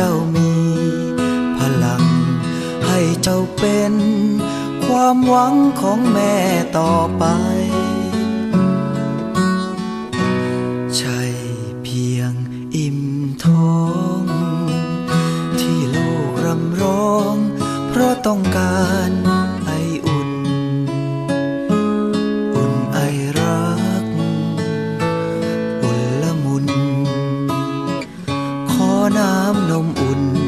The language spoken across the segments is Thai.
เจ้ามี พลังให้เจ้าเป็น ความหวังของแม่ต่อไป ใช่เพียงอิ่มท้อง ที่ลูกรำร้อง เพราะต้องการไออุ่น อุ่นไอรัก อุ่นละมุน น้ำนมอุ่น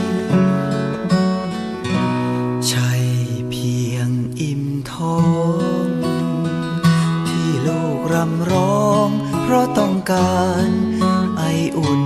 เพราะต้องการไออุ่น